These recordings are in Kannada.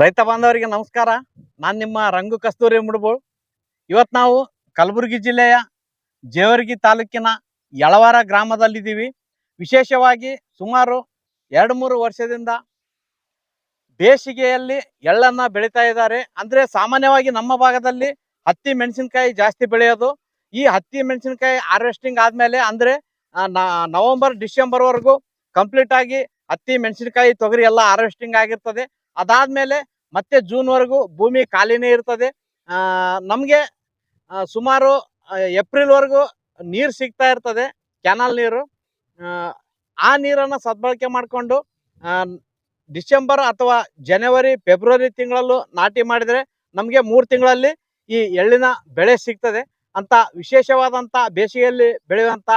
ರೈತ ಬಾಂಧವರಿಗೆ ನಮಸ್ಕಾರ. ನಾನು ನಿಮ್ಮ ರಂಗು ಕಸ್ತೂರಿ ಮುಡ್ಬೋಳ್ ಇವತ್ತು ನಾವು ಕಲಬುರಗಿ ಜಿಲ್ಲೆಯ ಜೇವರ್ಗಿ ತಾಲೂಕಿನ ಯಳವಾರ ಗ್ರಾಮದಲ್ಲಿದ್ದೀವಿ. ವಿಶೇಷವಾಗಿ ಸುಮಾರು ಎರಡು ಮೂರು ವರ್ಷದಿಂದ ಬೇಸಿಗೆಯಲ್ಲಿ ಎಳ್ಳನ್ನ ಬೆಳೀತಾ ಇದ್ದಾರೆ. ಅಂದ್ರೆ ಸಾಮಾನ್ಯವಾಗಿ ನಮ್ಮ ಭಾಗದಲ್ಲಿ ಹತ್ತಿ ಮೆಣಸಿನಕಾಯಿ ಜಾಸ್ತಿ ಬೆಳೆಯೋದು. ಈ ಹತ್ತಿ ಮೆಣಸಿನಕಾಯಿ ಹಾರ್ವೆಸ್ಟಿಂಗ್ ಆದಮೇಲೆ ಅಂದ್ರೆ ನವೆಂಬರ್ ಡಿಸೆಂಬರ್ ವರೆಗೂ ಕಂಪ್ಲೀಟ್ ಆಗಿ ಹತ್ತಿ ಮೆಣಸಿನಕಾಯಿ ತೊಗರಿ ಎಲ್ಲ ಹಾರ್ವೆಸ್ಟಿಂಗ್ ಆಗಿರ್ತದೆ. ಅದಾದ್ಮೇಲೆ ಮತ್ತೆ ಜೂನ್ ವರೆಗೂ ಭೂಮಿ ಖಾಲಿನೇ ಇರ್ತದೆ. ನಮಗೆ ಸುಮಾರು ಏಪ್ರಿಲ್ ವರೆಗೂ ನೀರು ಸಿಗ್ತಾ ಇರ್ತದೆ ಕೆನಾಲ್ ನೀರು. ಆ, ನೀರನ್ನು ಸದ್ಬಳಕೆ ಮಾಡಿಕೊಂಡು ಡಿಸೆಂಬರ್ ಅಥವಾ ಜನವರಿ ಫೆಬ್ರವರಿ ತಿಂಗಳಲ್ಲೂ ನಾಟಿ ಮಾಡಿದ್ರೆ ನಮಗೆ ಮೂರು ತಿಂಗಳಲ್ಲಿ ಈ ಎಳ್ಳಿನ ಬೆಳೆ ಸಿಗ್ತದೆ. ಅಂತ ವಿಶೇಷವಾದಂತ ಬೇಸಿಗೆಯಲ್ಲಿ ಬೆಳೆಯುವಂಥ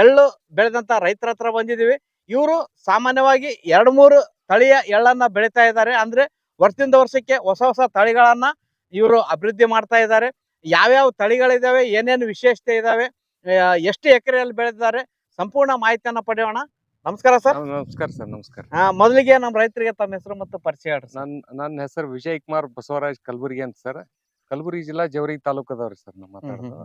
ಎಳ್ಳು ಬೆಳೆದಂತ ರೈತರ ಹತ್ರ ಬಂದಿದ್ದೀವಿ. ಇವರು ಸಾಮಾನ್ಯವಾಗಿ ಎರಡು ಮೂರು ತಳಿಯ ಎಳ್ಳನ್ನ ಬೆಳೀತಾ ಇದ್ದಾರೆ. ಅಂದ್ರೆ ವರ್ಷದಿಂದ ವರ್ಷಕ್ಕೆ ಹೊಸ ಹೊಸ ತಳಿಗಳನ್ನ ಇವರು ಅಭಿವೃದ್ಧಿ ಮಾಡ್ತಾ ಇದ್ದಾರೆ. ಯಾವ್ಯಾವ ತಳಿಗಳಿದಾವೆ ಏನೇನು ವಿಶೇಷತೆ ಇದಾವೆ ಎಷ್ಟು ಎಕರೆಯಲ್ಲಿ ಬೆಳೆದಿದ್ದಾರೆ ಸಂಪೂರ್ಣ ಮಾಹಿತಿಯನ್ನ ಪಡೆಯೋಣ. ನಮಸ್ಕಾರ ಸರ್. ನಮಸ್ಕಾರ ಸರ್ ನಮಸ್ಕಾರ. ಹಾ ಮೊದಲಿಗೆ ನಮ್ಮ ರೈತರಿಗೆ ತಮ್ಮ ಹೆಸರು ಮತ್ತು ಪರಿಚಯ. ನನ್ ನನ್ನ ಹೆಸರು ವಿಜಯ್ ಕುಮಾರ್ ಬಸವರಾಜ್ ಕಲಬುರ್ಗಿ ಅಂತ ಸರ್. ಕಲಬುರ್ಗಿ ಜಿಲ್ಲಾ ಜವರಿ ತಾಲೂಕು ಅದಾವ್ರಿ ಸರ್ ನಮ್ಮ ಮಾತಾಡೋದು.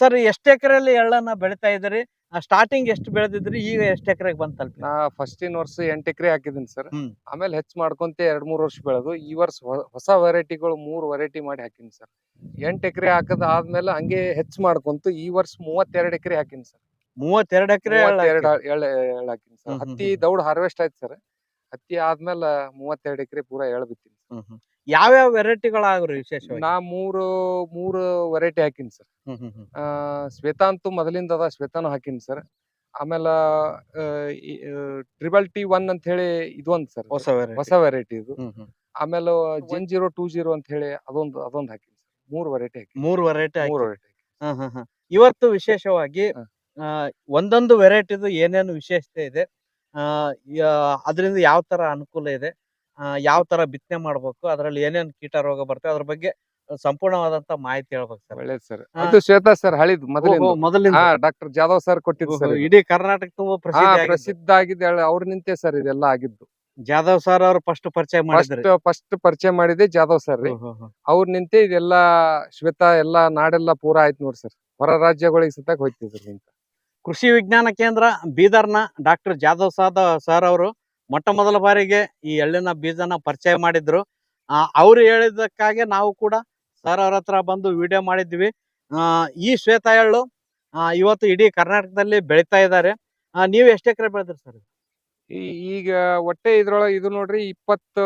ಸರ್ ಎಷ್ಟು ಎಕರೆಯಲ್ಲಿ ಎಳ್ಳನ್ನ ಬೆಳಿತಾ ಇದ್ದೀರಿ? ಸ್ಟಾರ್ಟಿಂಗ್ ಎಷ್ಟು ಬೆಳೆದಿದ್ರಿ ಈಗ ಎಷ್ಟು ಎಕರೆಗೆ ಬಂದ್ ತಲುಪಿ ನಾ ಫಸ್ಟಿನ ವರ್ಷ ಎಂಟ್ ಎಕರೆ ಹಾಕಿದೀನಿ ಸರ್ ಹ್ಮ್. ಆಮೇಲೆ ಹೆಚ್ಚು ಮಾಡ್ಕೊಂತ ಎರಡ್ ಮೂರ್ ವರ್ಷ ಬೆಳೆದು ಈ ವರ್ಷ ಹೊ- ಹೊಸ ವೆರೈಟಿಗಳು ಮೂರ್ ವೆರೈಟಿ ಮಾಡಿ ಹಾಕಿನಿ ಸರ್ ಎಂಟ್ ಎಕರೆ ಹಾಕದ ಆದ್ಮೇಲೆ ಹಂಗೆ ಹೆಚ್ಚು ಮಾಡ್ಕೊಂತ ಈ ವರ್ಷ ಮೂವತ್ತೆರಡ್ ಎಕರೆ ಹಾಕಿನಿ ಸರ್ ಮೂವತ್ತೆರಡು ಎಕರೆ ಮೂವತ್ತೆರಡ್ ಎಳ್ ಎಳ್ ಹಾಕಿನಿ ಹ್ಮ್ ಸರ್ ಹ್ಮ್ ಹತ್ತಿ ದೌಡ್ ಹಾರ್ವೆಸ್ಟ್ ಆಯ್ತು ಸರ್ ಹತ್ತಿ ಆದ್ಮೇಲೆ ಮೂವತ್ತೆರಡು ಎಕರೆ ಪೂರಾ ಎಳ್ ಬಿತ್ತೀನಿ ಯಾವ್ಯಾವ ವೆರೈಟಿಗಳಾಗ್ರಿ ವಿಶೇಷವಾಗಿ? ನಾ ಮೂರು ಮೂರು ವೆರೈಟಿ ಹಾಕಿನಿ ಸರ್. ಹ್ಮ್ ಅಂತೂ ಮೊದಲಿಂದ ಅದ ಶ್ವೇತಾನು ಹಾಕಿನಿ ಸರ್. ಆಮೇಲೆ ಟ್ರಿಬಲ್ ಟಿ ಒನ್ ಅಂತ ಹೇಳಿ ಇದೊಂದು ಸರ್ ಹೊಸ ವೆರೈಟಿ. ಹೊಸ ವೆರೈಟಿ ಇದು. ಹ್ಮ್ ಹ್ಮ್. ಆಮೇಲೆ ಜೆನ್ ಜೀರೋ ಟೂ ಜೀರೋ ಅಂತ ಹೇಳಿ ಅದೊಂದು ಅದೊಂದು ಹಾಕಿನಿ ಸರ್. ಮೂರು ವೆರೈಟಿ ಹಾಕಿ ಮೂರು ವೆರೈಟಿ ಮೂರು ವೆರೈಟಿ. ಇವತ್ತು ವಿಶೇಷವಾಗಿ ಹ. ಆ, ಒಂದೊಂದು ವೆರೈಟಿದು ಏನೇನು ವಿಶೇಷತೆ ಇದೆ? ಅದರಿಂದ ಯಾವ ತರ ಅನುಕೂಲ ಇದೆ? ಯಾವ ತರ ಬಿತ್ತನೆ ಮಾಡ್ಬೇಕು? ಅದರಲ್ಲಿ ಏನೇನು ಕೀಟ ರೋಗ ಬರ್ತವೆ ಅದ್ರ ಬಗ್ಗೆ ಸಂಪೂರ್ಣವಾದಂತ ಮಾಹಿತಿ ಹೇಳ್ಬೇಕು ಸರ್. ಒಳ್ಳೇದು ಸರ್. ಅದು ಶ್ವೇತಾ ಸರ್ ಹಳಿದ್ ಮೊದಲಿಂದ. ಡಾಕ್ಟರ್ ಜಾಧವ್ ಸರ್ ಕೊಟ್ಟಿದ್ದು ಸರ್. ಇಡೀ ಕರ್ನಾಟಕ ತುಂಬಾ ಪ್ರಸಿದ್ಧ ಆಗಿದೆ ಅವ್ರ ನಿಂತೆ ಸರ್ ಇದೆಲ್ಲ ಆಗಿದ್ದು. ಜಾಧವ್ ಸರ್ ಅವರು ಫಸ್ಟ್ ಪರಿಚಯ ಮಾಡಿದ್ರು. ಫಸ್ಟ್ ಪರಿಚಯ ಮಾಡಿದೆ ಜಾಧವ್ ಸರ್ ರೀ. ಅವ್ರ ನಿಂತೆ ಇದೆಲ್ಲಾ ಶ್ವೇತಾ ಎಲ್ಲಾ ನಾಡೆಲ್ಲಾ ಪೂರಾ ಆಯ್ತು ನೋಡಿ ಸರ್. ಹೊರ ರಾಜ್ಯಗಳಿಗೆ ಸುತ್ತಾಗ ಹೋಯ್ತಿದ್ರು ನಿಂತ. ಕೃಷಿ ವಿಜ್ಞಾನ ಕೇಂದ್ರ, ಬೀದರ್ನ ಡಾಕ್ಟರ್ ಜಾಧವ್ ಸಾದ ಸರ್ ಅವರು ಮೊಟ್ಟ ಮೊದಲ ಬಾರಿಗೆ ಈ ಎಳ್ಳಿನ ಬೀಜನ ಪರಿಚಯ ಮಾಡಿದ್ರು. ಅವರು ಹೇಳಿದ್ದಕ್ಕಾಗಿ ನಾವು ಕೂಡ ಸರ್ ಅವ್ರ ಹತ್ರ ಬಂದು ವಿಡಿಯೋ ಮಾಡಿದ್ವಿ. ಈ ಶ್ವೇತ ಎಳ್ಳು ಇವತ್ತು ಇಡೀ ಕರ್ನಾಟಕದಲ್ಲಿ ಬೆಳಿತಾ ಇದ್ದಾರೆ. ನೀವು ಎಷ್ಟು ಎಕರೆ ಬೆಳೆದ್ರಿ ಸರ್ ಈಗ ಒಟ್ಟೆ ಇದ್ರೊಳಗೆ ಇದು ನೋಡ್ರಿ ಇಪ್ಪತ್ತು,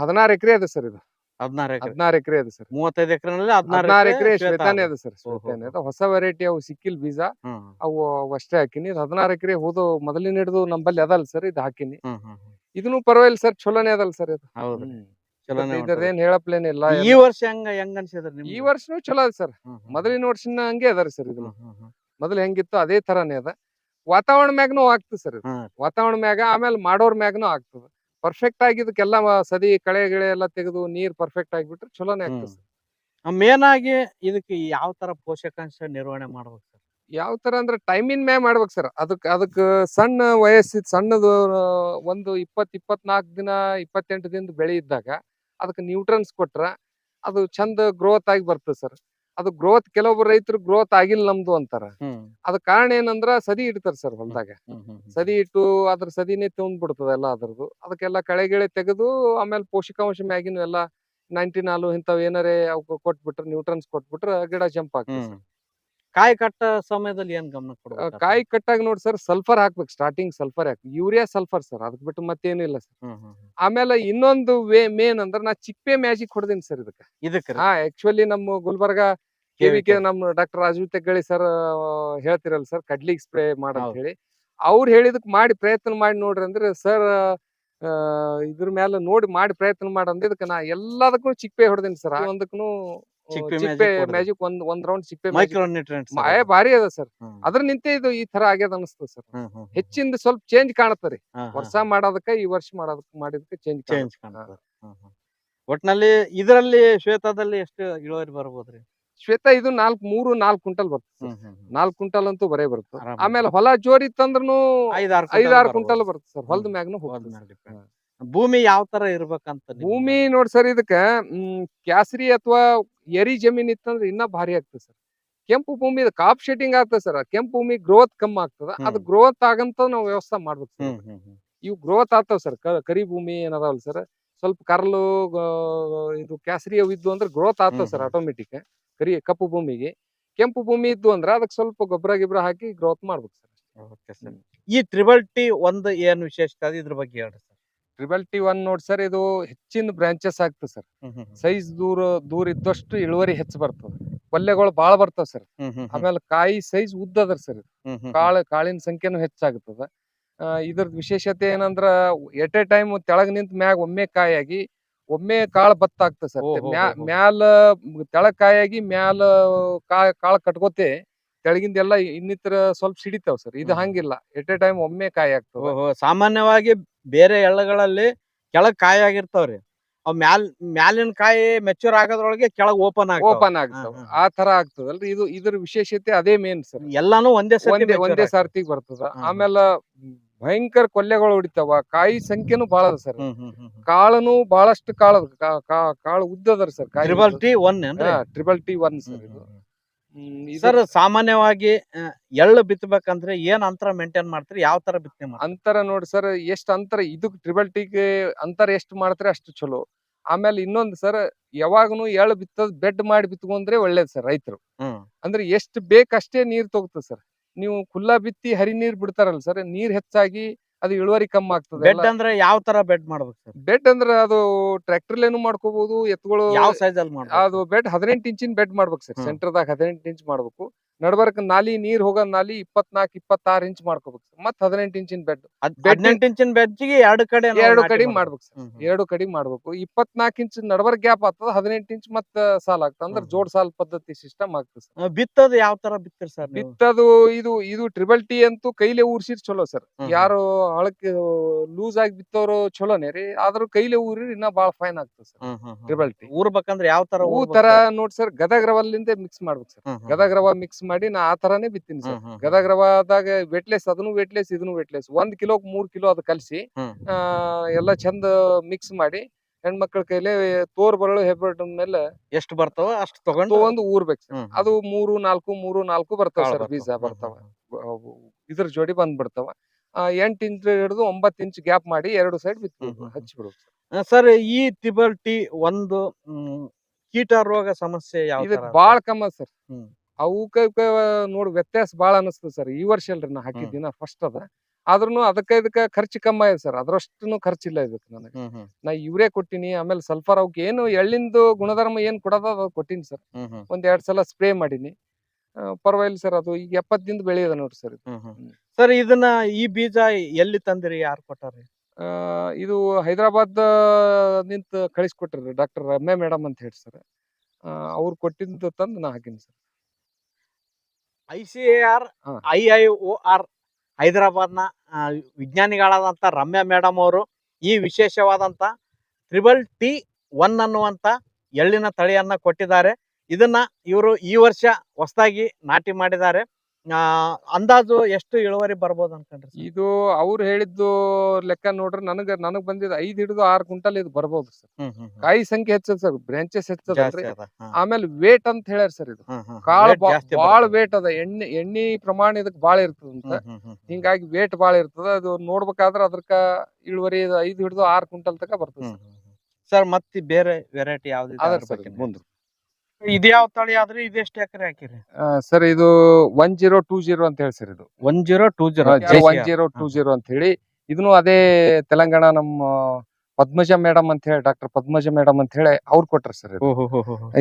ಹದಿನಾರು ಎಕರೆ ಅದ ಸರ್ ಇದು. ಹದಿನಾರು ಎಕರೆ. ಹದಿನಾರು ಎಕರೆ ಅದ ಸರ್. ಮೂವತ್ತೈದು ಎಕರೆನಲ್ಲಿ ಹದಿನಾರು ಹದಿನಾರು ಎಕರೆ ಶ್ವೇತ ಶ್ವೇತಾನೆ ಅದು. ಅದ ಸರ್ ಓಹೋ. ಶ್ವೇತಾನೆ. ಅದ ಹೊಸ ವೆರೈಟಿ ಅವು ಸಿಕ್ಕಿಲ್ ಬೀಜ. ಹ್ಮ್, ಅವು ಅಷ್ಟೇ ಹಾಕಿನಿ. ಇದು ಹದಿನಾರು ಎಕರೆ ಹೋದು ಮೊದಲಿನ ಹಿಡಿದು ನಂಬಲ್ಲಿ ಅದಲ್ಲ ಸರ್ ಇದು ಹಾಕಿನಿ. ಹ್ಮ್, ಹ್ಮ್, ಹ್ಮ್. ಇದನ್ನು ಪರವಾಗಿಲ್ಲ ಸರ್ ಚಲೋನೆ ಅದಲ್ಲ ಸರ್ ಇದು. ಹೌದ್ರಿ ಇಲ್ಲ ಚಲೋನೆ ಮತ್ತೆ ಹೊಂಟದ. ಇದ್ರದ್ದೇನ್ ಹೇಳಪ್ಲೇನಿಲ್ಲ ಈ ವರ್ಷ ಹೆಂಗ ಹೆಂಗ ಅನ್ಸಿದ್ರಿ ನಿಮ್ಗೆ? ಈ ವರ್ಷನೂ ಚಲೋ ಅದ ಸರ್. ಹ್ಮ್, ಹ್ಮ್, ಮೊದಲಿನ ವರ್ಷನ ಹಂಗೆ ಅದಾರ ಸರ್ ಇದು. ಹ್ಮ್, ಹ್ಮ್, ಹ್ಮ್. ಮೊದಲು ಹೆಂಗಿತ್ತು ಅದೇ ತರಾನೇ ಅದ. ವಾತಾವರಣ ಮ್ಯಾಗನು ಆಗ್ತದೆ ಸರ್ ಇದು. ವಾತಾವರಣ ಮ್ಯಾಗ ಆಮೇಲೆ ಮಾಡೋರ್ ಮ್ಯಾಗನು ಆಗ್ತದೆ. ಪರ್ಫೆಕ್ಟ್ ಆಗಿ ಇದಕ್ಕೆಲ್ಲ ಸದಿ ಕಳೆ ಗಿಳೆ ಎಲ್ಲ ತೆಗೆದು ನೀರ್ ಪರ್ಫೆಕ್ಟ್ ಆಗಿಬಿಟ್ರೆ ಚಲೋನೆ ಆಗ್ತದೆ ಸರ್. ಮೇನ್ ಆಗಿ ಇದಕ್ಕೆ ಯಾವ ತರ ಪೋಷಕಾಂಶ ನಿರ್ವಹಣೆ ಮಾಡ್ಬೇಕು ಸರ್? ಯಾವ ತರ ಅಂದ್ರೆ ಟೈಮಿನ್ ಮೇ ಮಾಡ್ಬೇಕು ಸರ್. ಅದಕ್ಕೆ ಅದಕ್ಕೆ ಸಣ್ಣ ವಯಸ್ಸಿದ್ ಸಣ್ಣದು ಒಂದು ಇಪ್ಪತ್ ಇಪ್ಪತ್ನಾಲ್ಕು ದಿನ ಇಪ್ಪತ್ತೆಂಟು ದಿನದ ಬೆಳೆ ಇದ್ದಾಗ ಅದಕ್ಕೆ ನ್ಯೂಟ್ರನ್ಸ್ ಕೊಟ್ರ ಅದು ಚಂದ ಗ್ರೋತ್ ಆಗಿ ಬರ್ತದೆ ಸರ್. ಅದು ಗ್ರೋತ್ ಕೆಲವೊಬ್ಬ ರೈತರು ಗ್ರೋತ್ ಆಗಿಲ್ಲ ನಮ್ದು ಅಂತಾರ. ಅದ ಕಾರಣ ಏನಂದ್ರ ಸದಿ ಇಡ್ತಾರ ಸರ್ ಹೊಲದಾಗ. ಸದಿ ಇಟ್ಟು ಅದ್ರ ಸದಿನೇ ತುಂಬ ಬಿಡ್ತದ ಎಲ್ಲ ಅದ್ರದ್ದು ಅದಕ್ಕೆಲ್ಲ ಕಳೆಗಿಳೆ ತೆಗೆದು ಆಮೇಲೆ ಪೋಷಕಾಂಶ ಮ್ಯಾಗಿನ ಎಲ್ಲ ನೈಂಟಿ ನಾಲು ಇಂಥವ್ ಏನಾರೇ ಅವಕ್ಕೆ ಕೊಟ್ಬಿಟ್ರೆ ನ್ಯೂಟ್ರನ್ಸ್ ಕೊಟ್ಬಿಟ್ರೆ ಗಿಡ ಜಂಪ್ ಆಗ್ತದೆ. ಕಾಯಿ ಕಟ್ಟ ಸಮಯದಲ್ಲಿ ಏನ್ ಗಮನ ಕಾಯಿ ಕಟ್ಟಾಗ ನೋಡಿ ಸರ್ ಸಲ್ಫರ್ ಹಾಕ್ಬೇಕು ಸ್ಟಾರ್ಟಿಂಗ್ ಸಲ್ಫರ್ ಹಾಕಿ ಯೂರಿಯಾ ಸಲ್ಫರ್ ಸರ್ ಅದಕ್ಕೆ ಬಿಟ್ಟು ಮತ್ತೇನಿಲ್ಲ ಸರ್. ಆಮೇಲೆ ಇನ್ನೊಂದು ವೇ ಮೇನ್ ಅಂದ್ರೆ ನಾ ಚಿಪ್ಪೆ ಮ್ಯಾಜಿಕ್ ಹೊಡೆದೀನಿ ಸರ್ ಇದಕ್ಕೆ. ಇದಕ್ಕೆ? ಹಾ ಆಕ್ಚುಲಿ ನಮ್ಮ ಗುಲ್ಬರ್ಗ ಕೆವಿಕೆ ನಮ್ಮ ಡಾಕ್ಟರ್ ರಾಜೀವ್ ತೆಗ್ಗಳಿ ಸರ್ ಹೇಳ್ತಿರಲ್ಲ ಸರ್ ಕಡ್ಲಿಗ್ ಸ್ಪ್ರೇ ಮಾಡ ಅಂತ ಹೇಳಿ. ಅವ್ರು ಹೇಳಿದಕ್ ಮಾಡಿ ಪ್ರಯತ್ನ ಮಾಡಿ ನೋಡ್ರಿ ಅಂದ್ರೆ ಸರ್ ಇದ್ರ ಮೇಲೆ ನೋಡಿ ಮಾಡಿ ಪ್ರಯತ್ನ ಮಾಡಿ ಅಂದಿದ್ದಕ್ಕೆ ನಾ ಎಲ್ಲದಕ್ಕೂ ಚಿಪ್ಪೆ ಹೊಡ್ದೀನಿ ಸರ್. ಒಂದಕ್ಕೂ ಚಿಪ್ಪೆ ಮ್ಯಾಜಿಕ್ ಒಂದ್ ಒಂದ್ ರೌಂಡ್ ಚಿಪ್ಪೆ ಮಾಯ ಭಾರಿ ಅದ ಸರ್. ಅದ್ರ ನಿಂತೆ ಇದು ಈ ತರ ಆಗ್ಯದ ಅನಿಸ್ತದ ಸರ್. ಹೆಚ್ಚಿಂದ ಸ್ವಲ್ಪ ಚೇಂಜ್ ಕಾಣತ್ತರಿ ವರ್ಷ ಮಾಡೋದಕ್ಕ ಈ ವರ್ಷ ಮಾಡೋದಕ್ಕ ಮಾಡಿದಕ್ಕೆ ಚೇಂಜ್ ಚೇಂಜ್. ಒಟ್ನಲ್ಲಿ ಇದರಲ್ಲಿ ಶ್ವೇತದಲ್ಲಿ ಎಷ್ಟು ಇಳುವರಿ ಬರ್ಬೋದ್ರಿ? ಶ್ವೇತ ಇದು ನಾಲ್ಕ್ ಮೂರು ನಾಲ್ಕು ಕುಂಟಲ್ ಬರ್ತದೆ ನಾಲ್ಕು ಕ್ವಿಂಟಲ್ ಅಂತೂ ಬರೇ ಬರುತ್ತೆ. ಆಮೇಲೆ ಹೊಲ ಜೋರಿ ಇತ್ತಂದ್ರೂ ಐದಾರು ಕುಂಟಲ್ ಕ್ವಿಂಟಲ್ ಬರುತ್ತೆ ಸರ್. ಹೊಲದ ಮ್ಯಾಗ್ನು ಹೋಗ್ತದೆ ಭೂಮಿ ಯಾವ ತರ ಇರ್ಬೇಕಂತ? ಭೂಮಿ ನೋಡ್ ಸರ್ ಇದಕ್ಕ ಹ್ಮ್ ಕ್ಯಾಸರಿ ಅಥವಾ ಎರಿ ಜಮೀನ್ ಇತ್ತಂದ್ರೆ ಇನ್ನ ಭಾರಿ ಆಗ್ತದೆ ಸರ್. ಕೆಂಪು ಭೂಮಿ ಕಾಪ್ ಶೇಟಿಂಗ್ ಆಗ್ತದೆ ಸರ್. ಕೆಂಪು ಭೂಮಿ ಗ್ರೋತ್ ಕಮ್ಮಿ ಆಗ್ತದ. ಅದು. ಗ್ರೋತ್ ಆಗಂತ ನಾವು ವ್ಯವಸ್ಥೆ ಮಾಡ್ಬೇಕು ಇವು ಗ್ರೋತ್ ಆಗ್ತಾವ ಸರ್. ಕರಿ ಭೂಮಿ ಏನದಾವಲ್ಲ ಸರ್. ಸ್ವಲ್ಪ ಕರ್ಲು ಇದು ಕ್ಯಾಸರಿ ಅವು ಇದ್ವು ಅಂದ್ರೆ ಗ್ರೋತ್ ಆತ ಸರ್. ಆಟೋಮೆಟಿಕ್ ಕರಿ ಕಪ್ಪು ಭೂಮಿಗೆ. ಕೆಂಪು ಭೂಮಿ ಇದ್ದು ಅಂದ್ರೆ ಅದಕ್ಕೆ ಸ್ವಲ್ಪ ಗೊಬ್ಬರ ಗಿಬ್ಬರ ಹಾಕಿ ಗ್ರೋತ್ ಮಾಡ್ಬೇಕು ಸರ್ ಈ ಟ್ರಿಬಲ್ ಟಿ ಒಂದು ಏನು ವಿಶೇಷತೆ? ಅದ ಇದ್ರ ಬಗ್ಗೆ ಹೇಳ್ರಿ ಸರ್ ಟ್ರಿಬಲ್ ಟಿ ಒನ್ ನೋಡಿ ಸರ್ ಇದು ಹೆಚ್ಚಿನ ಬ್ರಾಂಚಸ್ ಆಗ್ತದೆ ಸರ್ ಸೈಜ್ ದೂರ ದೂರ ಇದ್ದಷ್ಟು ಇಳುವರಿ ಹೆಚ್ಚು ಬರ್ತದೆ. ಪಲ್ಯಗಳು ಬಾಳ ಬರ್ತಾವ ಸರ್ ಆಮೇಲೆ ಕಾಯಿ ಸೈಜ್ ಉದ್ದದ ಸರ್ ಕಾಳ ಕಾಳಿನ ಸಂಖ್ಯೆನೂ ಹೆಚ್ಚಾಗುತ್ತದ ಆ, ಇದರ ವಿಶೇಷತೆ ಏನಂದ್ರ ಎಟ್ ಎ ಟೈಮ್ ತೆಳಗ್ ನಿಂತ ಮ್ಯಾಗ ಒಮ್ಮೆ ಕಾಯಾಗಿ ಒಮ್ಮೆ ಕಾಳ ಭತ್ತ ಆಗ್ತದೆ ಸರ್. ಮ್ಯಾಲ ತೆಳಗ್ ಕಾಯಾಗಿ ಮ್ಯಾಲ ಕಾಳ ಕಾಳ ಕಟ್ಕೋತೆ ತೆಳಗಿಂದ ಎಲ್ಲ ಇನ್ನಿತರ ಸ್ವಲ್ಪ ಸಿಡಿತಾವ್ ಸರ್. ಇದು. ಹಂಗಿಲ್ಲ. ಎಟ್ ಎ ಟೈಮ್ ಒಮ್ಮೆ ಕಾಯಿ ಆಗ್ತದೆ ಸಾಮಾನ್ಯವಾಗಿ ಬೇರೆ ಎಳ್ಳಗಳಲ್ಲಿ ಕೆಳಗ್ ಕಾಯಿ ಆಗಿರ್ತಾವ್ರಿ ಅವ್ ಮ್ಯಾಲ್ ಮ್ಯಾಲಿನ ಕಾಯಿ ಮೆಚೂರ್ ಆಗೋದ್ರೊಳಗೆ ಕೆಳಗ್ ಓಪನ್ ಆಗ ಓಪನ್ ಆಗ್ತಾವ. ಆ ತರ ಆಗ್ತದಲ್ರಿ. ಇದು ಇದ್ರ ವಿಶೇಷತೆ ಅದೇ ಮೇನ್ ಸರ್. ಎಲ್ಲಾನು ಒಂದೇ ಒಂದೇ ಸಾರ್ತಿಗ್ ಬರ್ತದ. ಆಮೇಲೆ ಭಯಂಕರ ಕೊಲ್ಲೆಗಳು ಹೊಡಿತಾವ ಕಾಯಿ ಸಂಖ್ಯೆನೂ ಬಾಳ ಅದ ಸರ್. ಕಾಳನು ಬಹಳಷ್ಟು ಕಾಳ ಕಾಳು ಉದ್ದದರ sir triple T one triple T one sir ಇದು. ಸರ್ ಸಾಮಾನ್ಯವಾಗಿ ಎಳ್ಳು ಬಿತ್ತಬೇಕಂದ್ರೆ ಏನ್ ಅಂತರ ಮೇಂಟೈನ್ ಮಾಡ್ತೀರಿ ಯಾವ ತರ ಬಿತ್ತನೆ ಅಂತರ ನೋಡಿ ಸರ್ ಎಷ್ಟು ಅಂತರ ಇದು ಟ್ರಿಬಲ್ ಟಿಗೆ ಅಂತರ ಎಷ್ಟು ಮಾಡ್ತಾರೆ ಅಷ್ಟು ಚಲೋ. ಆಮೇಲೆ ಇನ್ನೊಂದು ಸರ್ ಯಾವಾಗನು ಎಳ್ಳು ಬಿತ್ತದ್ ಬೆಡ್ ಮಾಡಿ ಬಿತ್ಕೊಂಡ್ರೆ ಒಳ್ಳೇದು ಸರ್ ರೈತರು. ಅಂದ್ರೆ ಎಷ್ಟು ಬೇಕಷ್ಟೇ ನೀರ್ ತಗೋತದೆ ಸರ್. ನೀವು ಖುಲ್ಲಾ ಬಿತ್ತಿ ಹರಿ ನೀರ್ ಬಿಡ್ತಾರಲ್ಲ ಸರ್ ನೀರ್ ಹೆಚ್ಚಾಗಿ ಅದು ಇಳುವರಿ ಕಮ್ಮಿ ಆಗ್ತದೆ ಬೆಡ್ ಅಂದ್ರೆ ಯಾವ ತರ ಬೆಡ್ ಮಾಡ್ಬೇಕು ಸರ್? ಬೆಡ್ ಅಂದ್ರೆ ಅದು ಟ್ರ್ಯಾಕ್ಟರ್ಲೇನು ಮಾಡ್ಕೋಬಹುದು ಎತ್ತುಗಳು ಯಾವ ಸೈಜ್ ಅಲ್ಲಿ ಅದು ಬೆಡ್ ಹದಿನೆಂಟು ಇಂಚಿನ ಬೆಡ್ ಮಾಡ್ಬೇಕು ಸರ್ ಸೆಂಟರ್ ಸೆಂಟರ್ದಾಗ ಹದಿನೆಂಟು ಇಂಚ್ ಮಾಡ್ಬೇಕು. ನಡ್ಬರ್ಕ್ ನಾಲಿ ನೀರ್ ಹೋಗೋ ನಾಲಿ ಇಪ್ಪತ್ನಾಕ್ ಇಪ್ಪತ್ತಾರು ಇಂಚ್ ಮಾಡ್ಕೋಬೇಕು ಮತ್ ಹದಿನೆಂಟು ಇಂಚಿನ ಬೆಡ್. ಹದಿನೆಂಟು ಇಂಚಿನ ಬೆಡ್ಗೆ ಎರಡು ಕಡೆ ಎರಡು ಕಡೆ ಮಾಡ್ಬೇಕು. ಸರ್. ಎರಡು ಕಡೆ ಮಾಡ್ಬೇಕು. ಇಪ್ಪತ್ನಾಕ್ ಇಂಚ್ ನಡ್ಬರ್ಕ್ ಗ್ಯಾಪ್ ಆಗ್ತದ ಹದಿನೆಂಟು ಇಂಚ್ ಮತ್ ಸಾಲ ಆಗ್ತದ. ಅಂದ್ರೆ ಜೋಡ್ ಸಾಲ ಪದ್ಧತಿ ಸಿಸ್ಟಮ್ ಆಗ್ತದೆ ಸರ್. ಬಿತ್ತೋದು ಯಾವ ತರ ಬಿತ್ತೀರಿ ಸರ್ ಬಿತ್ತದು ಇದು ಇದು ಟ್ರಿಬಲ್ ಟಿ ಅಂತೂ ಕೈಲೆ ಊರ್ಸಿರ್ ಚಲೋ ಸರ್. ಯಾರು ಹಳಕ್ ಲೂಸ್ ಆಗಿ ಬಿತ್ತೋರು ಚಲೋನೇ ರೀ. ಆದ್ರೂ ಕೈಲೆ ಊರಿ ಇನ್ನ ಬಾಳ ಫೈನ್ ಆಗ್ತದೆ ಸರ್. ಟ್ರಿಬಲ್ ಟಿ ಊರ್ಬೇಕಂದ್ರೆ ಯಾವ ತರ ಹೂ ತರ ನೋಡಿ ಸರ್ ಗದಗ ರವಲ್ಲಿಂದ ಮಿಕ್ಸ್ ಮಾಡ್ಬೇಕು ಸರ್. ಹ್ಮ್ ಹ್ಮ್. ಗದಗ ರವ ಮಿಕ್ಸ್ ಮಾಡಿ ನಾ ಆ ತರಾನೇ ಬಿತ್ತೀನಿ ಸರ್. ಗದಗ ರವಾದಾಗ ವೆಟ್ಲೆಸ್ ಅದನ್ನು ವೆಟ್ಲೆಸ್ ಇದನ್ನು ವೆಟ್ಲೆಸ್ ಒಂದ್ ಕಿಲೋ ಮೂರ್ ಕಿಲೋ ಅದ್ ಕಲ್ಸಿ ಎಲ್ಲ ಚಂದ ಮಿಕ್ಸ್ ಮಾಡಿ ಹೆಣ್ಮಕ್ಳ ಕೈಲೇ ತೋರ್ ಬರಳು ಹೆಬ್ಬೆಟ್ ಮೇಲೆ ಎಷ್ಟು ಬರ್ತಾವ ಅಷ್ಟು ತಗೊಂಡು ಊರ್ ಊರ್ಬೇಕು ಸರ್. ಅದು ಮೂರು ನಾಲ್ಕು ಮೂರು ನಾಲ್ಕು ಬರ್ತಾವ ಸರ್. ಬೀಜ ಬರ್ತಾವ. ಇದ್ರ ಜೋಡಿ ಬಂದ್ಬಿಡ್ತಾವ. ಆ, ಎಂಟ್ ಇಂಚ್ ಹಿಡಿದು ಒಂಬತ್ತು ಇಂಚ್ ಗ್ಯಾಪ್ ಮಾಡಿ ಎರಡು ಸೈಡ್ ಬಿತ್ ಹ್ಮ್ ಹ್ಮ್ ಹ್ಮ್. ಹಚ್ಚಿ ಬಿಡ್ಬೇಕು ಸರ್ ಈ ಟಿಬಲ್ ಟಿ ಒಂದು ಕೀಟ ರೋಗ ಸಮಸ್ಯೆ ಯಾವ ಇದಕ್ ತರ? ಬಾಳ ಕಮ್ಮ ಸರ್. ಅವಕ್ಕ ನೋಡಿ ವ್ಯತ್ಯಾಸ ಬಾಳ ಅನಸ್ತದ ಸರ್. ಈ ವರ್ಷ ಅಲ್ರಿ ನಾ ಹಾಕಿದ್ದಿನ ಫಸ್ಟ್ ಅದ. ಆದ್ರೂ ಅದಕ್ಕೆ ಇದಕ್ಕೆ ಖರ್ಚು ಕಮ್ಮಿ ಆಯ್ತು ಸರ್. ಅದ್ರಷ್ಟುನು ಖರ್ಚಿಲ್ಲ ಇದಕ್ಕೆ ನನಗೆ. ನಾ ಇವರೇ ಕೊಟ್ಟಿನಿ ಆಮೇಲೆ ಸಲ್ಫರ್ ಅವಕ್ಕೆ ಏನು ಎಳ್ಳಿಂದು ಗುಣಧರ್ಮ ಏನ್ ಕೊಡೋದ ಅದು ಕೊಟ್ಟಿನಿ ಸರ್. ಒಂದ್ ಎರಡ್ ಸಲ ಸ್ಪ್ರೇ ಮಾಡೀನಿ. ಪರವಾಗಿಲ್ಲ ಸರ್ ಅದು. ಈಗ ಎಪ್ಪತ್ತಿಂದ ಬೆಳೆಯದ ಬೆಳೆ ನೋಡ್ರಿ ಸರ್. ಸರ್ ಇದನ್ನ ಈ ಬೀಜ ಎಲ್ಲಿ ತಂದಿರಿ ಯಾರು ಕೊಟ್ಟಾರಿ? ಇದು ಹೈದರಾಬಾದ್ ನಿಂತ ಕಳಿಸ್ಕೊಟ್ರಿ ಡಾಕ್ಟರ್ ರಮ್ಯಾ ಮೇಡಮ್ ಅಂತ ಹೇಳಿ ಸರ್. ಅವ್ರು ಕೊಟ್ಟಿದ್ದು ತಂದು ನಾ ಹಾಕಿನಿ sir. I C A R I I O R ಹೈದರಾಬಾದ್ನ ವಿಜ್ಞಾನಿಗಳಾದಂಥ ವಿಜ್ಞಾನಿಗಳಾದಂತ ರಮ್ಯಾ ಮೇಡಮ್ ಅವರು ಈ ವಿಶೇಷವಾದಂತ ಟ್ರಿಬಲ್ ಟಿ ಒನ್ ಅನ್ನುವಂತ ಎಳ್ಳಿನ ತಳಿಯನ್ನು ಕೊಟ್ಟಿದ್ದಾರೆ. ಇದನ್ನ ಇವರು ಈ ವರ್ಷ ಹೊಸದಾಗಿ ನಾಟಿ ಮಾಡಿದ್ದಾರೆ. ಅಂದಾಜು ಎಷ್ಟು ಇಳುವರಿ ಬರ್ಬೋದು ಅನ್ಕೊಂಡ್ರಿ? ಇದು ಅವ್ರು ಹೇಳಿದ್ದು ಲೆಕ್ಕ ನೋಡ್ರಿ ನನಗ ನನಗ್ ಬಂದಿದ್ ಐದ್ ಹಿಡಿದು ಆರ್ ಕ್ವಿಂಟಲ್ ಇದು ಬರ್ಬೋದು ಸರ್. ಕಾಯಿ ಸಂಖ್ಯೆ ಹೆಚ್ಚದ ಸರ್ ಬ್ರಾಂಚಸ್ ಹೆಚ್ಚದ ಜಾಸ್ತಿ ಆಮೇಲೆ ವೇಟ್ ಅಂತ ಹೇಳ್ಯಾರ ಸರ್ ಇದು. ಕಾಳು ಬಾಳ ವೇಟ್ ಅದ ಎಣ್ಣೆ ಎಣ್ಣೆ ಪ್ರಮಾಣ ಇದಕ್ ಬಾಳ ಇರ್ತದಂತ. ಹಿಂಗಾಗಿ ವೇಟ್ ಬಾಳ ಇರ್ತದ ಅದು ನೋಡ್ಬೇಕಾದ್ರ ಅದಕ್ಕ ಇಳುವರಿ ಐದ್ ಹಿಡಿದು ಆರ್ ಕ್ವಿಂಟಲ್ ತಕ ಬರ್ತದೆ. ಸರ್ ಮತ್ತೆ ಬೇರೆ ವೆರೈಟಿ ಯಾವ್ದು ಮುಂದೆ ಇದು ಯಾವ ತಳಿ ಆದ್ರೆ ಇದೆಷ್ಟು ಎಕರೆ ಹಾಕಿರಿ? ಸರ್ ಇದು ಒನ್ ಜೀರೋ ಟೂ ಜೀರೋ ಅಂತ ಹೇಳಿ ಸರ್ ಇದು. One zero two zero one zero two zero ಅಂತ ಹೇಳಿ. ಇದನ್ನು ಅದೇ ತೆಲಂಗಾಣ ನಮ್ಮ ಪದ್ಮಜ ಮೇಡಮ್ ಅಂತ ಹೇಳಿ ಡಾಕ್ಟರ್ ಪದ್ಮಜ ಮೇಡಮ್ ಅಂತ ಹೇಳಿ ಅವ್ರು ಕೊಟ್ರ ಸರ್ ಇದು.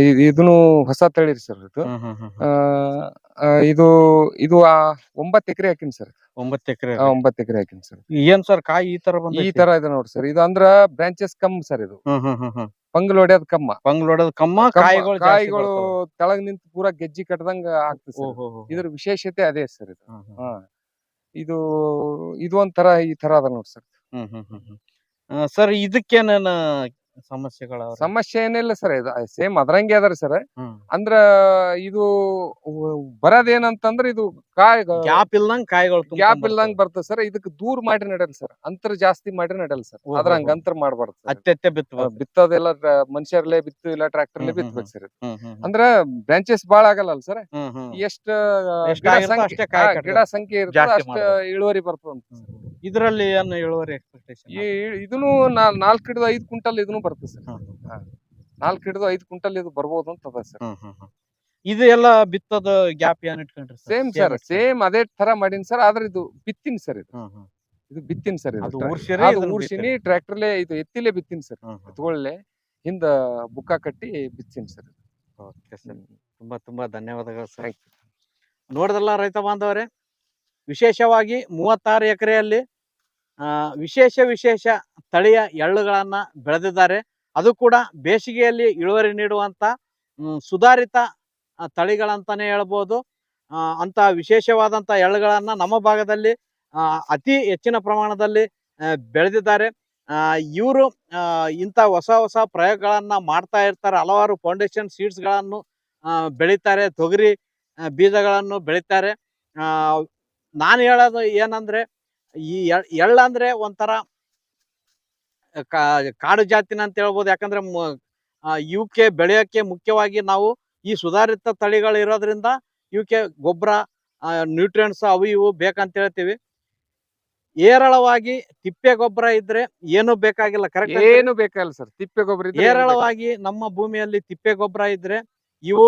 ಇದ್- ಇದನ್ನು ಹೊಸ ತಳಿ ಸರ್ ಇದು. ಆ, ಆ, ಇದು ಇದು ಆ ಒಂಬತ್ತು ಎಕರೆ ಹಾಕಿನಿ ಸರ್ ಒಂಬತ್ತು ಎಕರೆ ಒಂಬತ್ತು ಎಕರೆ ಹಾಕಿನಿ ಸರ್ ಏನ್ ಸರ್ ಕಾಯಿ ಈ ತರ ಬಂದ ಈ ತರ ಇದೆ ನೋಡಿ ಸರ್ ಇದು ಅಂದ್ರ ಬ್ರಾಂಚಸ್ ಕಮ್ ಸರ್ ಇದು. ಪಂಗಲ್ ಹೊಡ್ಯೋದ್ ಕಮ್ಮ. ಪಂಗ್ಲ್ ಹೊಡೆದ್ ಕಮ್ಮ ಕಮ್ಮ, ಕಾಯಿಗಳು ಜಾಸ್ತಿ ಕಾಯಿಗಳು ಬರ್ತವೆ. ತೆಳಗ್ ನಿಂತು ಪೂರಾ ಗೆಜ್ಜಿ ಕಟ್ಟದಂಗ ಆಗ್ತದೆ ಓ, ಸರ್ ಹೋ, ಹೋ, ಹೋ. ಇದ್ರ ವಿಶೇಷತೆ ಅದೇ ಸರ್ ಇದು. ಹ್ಮ್ ಹ್ಮ್. ಹಾ. ಇದು ಇದು ಒಂಥರ ಈ ತರ ಅದ ನೋಡಿ ಸರ್ ಹ್ಮ್ ಹ್ಮ್ ಹ್ಮ್ ಹ್ಮ್. ಸರ್ ಇದಕ್ಕೇನೇನ ಸಮಸ್ಯೆಗಳ ಸಮಸ್ಯೆ ಏನಿಲ್ಲ ಸರ್ ಇದು ಸೇಮ್ ಅದ್ರಂಗೆ ಅದಾರ ಸರ್. ಹ್ಮ್ ಅಂದ್ರ ಇದು ಬರೋದೇನಂತಂದ್ರ ಇದು ಕಾಯಿ ಗ್ಯಾಪ್ ಇಲ್ದಂಗ್ ಕಾಯಿಗಳು ಗ್ಯಾಪ್. ಇಲ್ದಂಗ್ ಬರ್ತದೆ ಸರ್. ಇದಕ್ಕೆ ದೂರ ಮಾಡಿ ನಡಲ್ ಸರ್. ಅಂತರ ಜಾಸ್ತಿ ಮಾಡಿ ನಡಲ್ ಸರ್. ಓಹೋ ಅದ್ರಂಗ ಅಂತರ್ ಅಂತರ ಮಾಡ್ಬಾರ್ದು ಅತ್ಯತ್ತೆ ಬಿತ್ತಬೇಕು ಬಿತ್ತೋದೆಲ್ಲ ಮನುಷ್ಯರ್ಲೇ ಬಿತ್ತು ಇಲ್ಲ ಟ್ರಾಕ್ಟರ್ಲೇ ಹ್ಮ್, ಹ್ಮ್, ಬಿತ್ತಬೇಕು ಸರ್. ಹ್ಮ್ ಹ್ಮ್ ಅಂದ್ರ ಬ್ರಾಂಚೆಸ್ ಬಾಳ ಆಗಲ್ಲ ಸರ್? ಹ್ಮ್ ಹ್ಮ್. ಎಷ್ಟ ಎಷ್ಟ್ ಗಿಡ ಆಗಿರುತ್ತೋ ಸಂಖ್ಯೆ- ಅಷ್ಟೇ ಕಾಯಿ ಹಾ, ಕಟ್ಬೇಕು. ಗಿಡ ಸಂಖ್ಯೆ ಇರ್ತದೆ ಜಾಸ್ತಿ ಅಷ್ಟ ಮಾಡ್ಬೇಕು. ಇಳುವರಿ ಬರ್ತದ ಅಂತ ಇದರಲ್ಲಿ ಏನು ಇಳುವರಿ ಎಕ್ಸ್ಪೆಕ್ಟೇಷನ್ ಈ ಇದನ್ನು ನಾಲ್ಕು ಹಿಡಿದು ಐದು ಕ್ವಿಂಟಲ್ ಇದನ್ನು ಬರ್ತದೆ ಸರ್. ನಾಲ್ಕು ಹಿಡಿದು ಐದು ಕ್ವಿಂಟಲ್ ಇದು ಬರ್ಬೋದು ಅಂತ ಅದ ಸರ್. ಇದು ಎಲ್ಲ ಬಿತ್ತದ ಗ್ಯಾಪ್ ಏನ್ ಇಟ್ಕೊಂಡ್ರಿ ಸೇಮ್ ಸರ್ ಸೇಮ್ ಅದೇ ತರ ಮಾಡೀನಿ ಸರ್ ಆದ್ರೆ ಇದು ಬಿತ್ತಿನ ಸರ್ ಇದು. ಇದು ಬಿತ್ತಿನ ಸರ್ ಇದು ಊರ್ಸಿನಿ ಟ್ರ್ಯಾಕ್ಟರ್ಲೆ ಇದು ಎತ್ತಿಲೆ ಬಿತ್ತಿನ ಸರ್. ಎತ್ಕೊಳ್ಳೆ ಹಿಂದ ಬುಕ್ಕ ಕಟ್ಟಿ ಬಿತ್ತಿನ ಸರ್ ಓಕೆ ಸರ್. ತುಂಬಾ ತುಂಬಾ ಧನ್ಯವಾದಗಳು ಸರ್. ನೋಡಿದ್ರಲ್ಲ ರೈತ ಬಾಂಧವರೇ ವಿಶೇಷವಾಗಿ ಮೂವತ್ತಾರು ಎಕರೆಯಲ್ಲಿ ವಿಶೇಷ ವಿಶೇಷ ತಳಿಯ ಎಳ್ಳುಗಳನ್ನ ಬೆಳೆದಿದ್ದಾರೆ. ಅದು ಕೂಡ ಬೇಸಿಗೆಯಲ್ಲಿ ಇಳುವರಿ ನೀಡುವಂತ ಸುಧಾರಿತ ತಳಿಗಳಂತಾನೆ ಹೇಳ್ಬೋದು. ಅಂತ ವಿಶೇಷವಾದಂತ ಎಳ್ಳುಗಳನ್ನ ನಮ್ಮ ಭಾಗದಲ್ಲಿ ಅತಿ ಹೆಚ್ಚಿನ ಪ್ರಮಾಣದಲ್ಲಿ ಬೆಳೆದಿದ್ದಾರೆ. ಇವರು ಇಂಥ ಹೊಸ ಹೊಸ ಪ್ರಯೋಗಗಳನ್ನ ಮಾಡ್ತಾ ಇರ್ತಾರೆ. ಹಲವಾರು ಫೌಂಡೇಶನ್ ಸೀಡ್ಸ್ಗಳನ್ನು ಬೆಳಿತಾರೆ. ತೊಗರಿ ಬೀಜಗಳನ್ನು ಬೆಳಿತಾರೆ. ನಾನು ಹೇಳೋದು ಏನಂದ್ರೆ ಈ ಎಳ್ಳ ಅಂದ್ರೆ ಒಂಥರ ಕಾಡು ಜಾತಿನ ಅಂತ ಹೇಳ್ಬೋದು. ಯಾಕಂದ್ರೆ ಇವಕ್ಕೆ ಬೆಳೆಯೋಕ್ಕೆ ಮುಖ್ಯವಾಗಿ ನಾವು ಈ ಸುಧಾರಿತ ತಳಿಗಳು ಇರೋದ್ರಿಂದ ಇವಕ್ಕೆ ಗೊಬ್ಬರ ನ್ಯೂಟ್ರಿಯೆಂಟ್ಸ್ ಅವು ಇವು ಬೇಕಂತ ಹೇಳ್ತೀವಿ. ಏರಳವಾಗಿ ತಿಪ್ಪೆ ಗೊಬ್ಬರ ಇದ್ರೆ ಏನು ಬೇಕಾಗಿಲ್ಲ. ಕರೆಕ್ಟ್ ಏನು ಬೇಕಾಗಿಲ್ಲ ಸರ್. ತಿಪ್ಪೆ ಗೊಬ್ಬರ ಹೇರಳವಾಗಿ ನಮ್ಮ ಭೂಮಿಯಲ್ಲಿ ತಿಪ್ಪೆ ಗೊಬ್ಬರ ಇದ್ರೆ ಇವು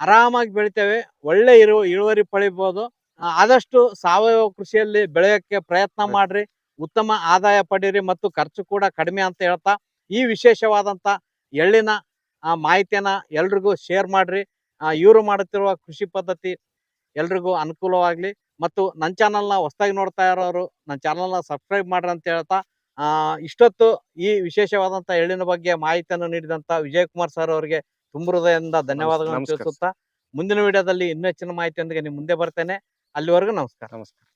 ಆರಾಮಾಗಿ ಬೆಳಿತೇವೆ. ಒಳ್ಳೆ ಇರು ಇಳುವರಿ ಪಡಿಬಹುದು ಆ, ಆದಷ್ಟು ಸಾವಯವ ಕೃಷಿಯಲ್ಲಿ ಬೆಳೆಯೋಕ್ಕೆ ಪ್ರಯತ್ನ ಮಾಡ್ರಿ ಉತ್ತಮ ಆದಾಯ ಪಡೀರಿ ಮತ್ತು ಖರ್ಚು ಕೂಡ ಕಡಿಮೆ ಅಂತ ಹೇಳ್ತಾ ಈ ವಿಶೇಷವಾದಂತ ಎಳ್ಳಿನ ಮಾಹಿತಿಯನ್ನ ಎಲ್ರಿಗೂ ಶೇರ್ ಮಾಡ್ರಿ. ಇವರು ಮಾಡುತ್ತಿರುವ ಕೃಷಿ ಪದ್ಧತಿ ಎಲ್ರಿಗೂ ಅನುಕೂಲವಾಗ್ಲಿ ಮತ್ತು ನನ್ನ ಚಾನಲ್ನ ಹೊಸದಾಗಿ ನೋಡ್ತಾ ಇರೋರು ನನ್ನ ಚಾನಲ್ನ ಸಬ್ಸ್ಕ್ರೈಬ್ ಮಾಡ್ರಿ ಅಂತ ಹೇಳ್ತಾ ಆ, ಇಷ್ಟೊತ್ತು ಈ ವಿಶೇಷವಾದಂತ ಎಳ್ಳಿನ ಬಗ್ಗೆ ಮಾಹಿತಿಯನ್ನು ನೀಡಿದಂತ ವಿಜಯಕುಮಾರ್ ಸರ್ ಅವರಿಗೆ ತುಂಬ ಹೃದಯದಿಂದ ಧನ್ಯವಾದಗಳನ್ನು ತಿಳಿಸುತ್ತಾ ಮುಂದಿನ ವಿಡಿಯೋದಲ್ಲಿ ಇನ್ನೂ ಹೆಚ್ಚಿನ ಮಾಹಿತಿಯೊಂದಿಗೆ ನಿಮ್ಮ ಮುಂದೆ ಬರ್ತೇನೆ. ಅಲ್ಲಿವರೆಗೂ ನಮಸ್ಕಾರ. ನಮಸ್ಕಾರ.